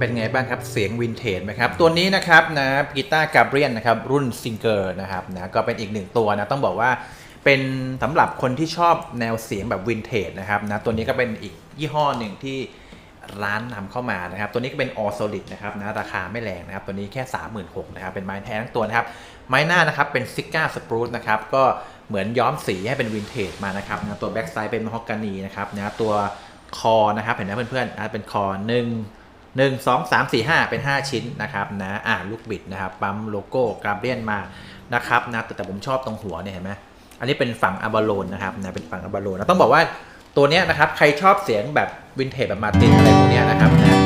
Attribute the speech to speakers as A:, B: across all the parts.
A: เป็นไงบ้างครับเสียงวินเทจไหมครับตัวนี้นะครับนะกีตาร์กาเบรียนนะครับรุ่นซิงเกอร์นะครับนะก็เป็นอีกหนึ่งตัวนะต้องบอกว่าเป็นสำหรับคนที่ชอบแนวเสียงแบบวินเทจนะครับนะตัวนี้ก็เป็นอีกยี่ห้อหนึ่งที่ร้านนำเข้ามานะครับ ตัวนี้ก็เป็น all solid นะครับนะราคาไม่แรงนะครับ ตัวนี้แค่ 36,000นะครับเป็นไม้แท้ทั้งตัวนะครับ ไม้หน้านะครับเป็นซิก้าสปรูตนะครับก็เหมือนย้อมสีให้เป็นวินเทจมานะครับนะตัวแบ็กไซด์เป็นมะฮอกกานีนะครับนะตัวคอนะครับเห็นไหมเพื่อนๆนะเป็นคอหนึ่ง หนึ่งสองสามสี่ห้าเป็น 5 ชิ้นนะครับนะอ่าลูกบิดนะครับปั๊มโลโก้กราเบียนมานะครับนะแต่แต่ผมชอบตรงหัวเนี่ยเห็นไหมอันนี้เป็นฝั่งอาบาโลนนะครับนะเป็นฝั่งอาบาโลนนะต้องบอกว่าตัวเนี้ยนะครับใครชอบเสียงแบบวินเทจแบบมาตินอะไรพวกเนี้ยนะครับนะ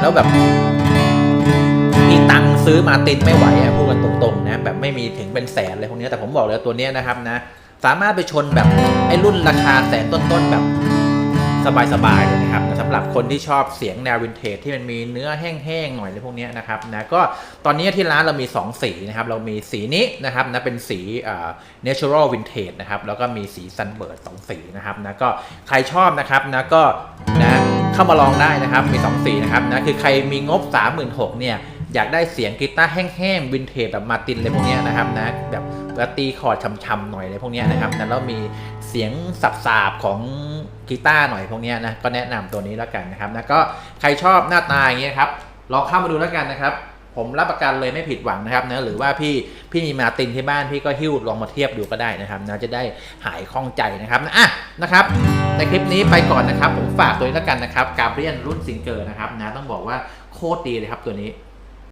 A: แล้วแบบมีตังซื้อมาตินไม่ไหวอะพูดกันตรงๆนะแบบไม่มีถึงเป็นแสนเลยพวกเนี้ยแต่ผมบอกเลยตัวเนี้ยนะครับนะสามารถไปชนแบบไอ้รุ่นราคาแสนต้นๆแบบ สบายๆเลยนะครับสำหรับคนที่ชอบเสียงแนววินเทจที่มันมีเนื้อแห้งๆหน่อยอะไรพวกนี้นะครับนะก็ตอนนี้ที่ร้านเรามี 2 สีนะครับเรามีสีนี้นะครับนะเป็นสีเอ่อ natural vintage นะครับแล้วก็มีสี sunbird สองสีนะครับนะก็ใครชอบนะครับนะก็นะเข้ามาลองได้นะครับมี 2 สีนะครับนะคือใครมีงบ 36,000เนี่ย อยากได้เสียงกีตาร์แห้งๆวินเทจแบบมาตินอะไรพวกนี้นะครับนะแบบตีคอร์ดช่ำๆหน่อยอะไรพวกนี้นะครับแล้วมีเสียงสับๆของกีตาร์หน่อยพวกนี้นะก็แนะนำตัวนี้แล้วกันนะครับนะก็ใครชอบหน้าตาอย่างเงี้ยครับลองเข้ามาดูแล้วกันนะครับผมรับประกันเลยไม่ผิดหวังนะครับนะหรือว่าพี่พี่มีมาตินที่บ้านพี่ก็หิ้วลองมาเทียบดูก็ได้นะครับนะจะได้หายคล่องใจนะครับนะอะนะครับ ในคลิปนี้ไปก่อนนะครับ ผมฝากตัวนี้แล้วกันนะครับกาเบรียนรุ่นซิงเกอร์นะครับนะต้องบอกว่าโคตรดีเลยครับตัวนี้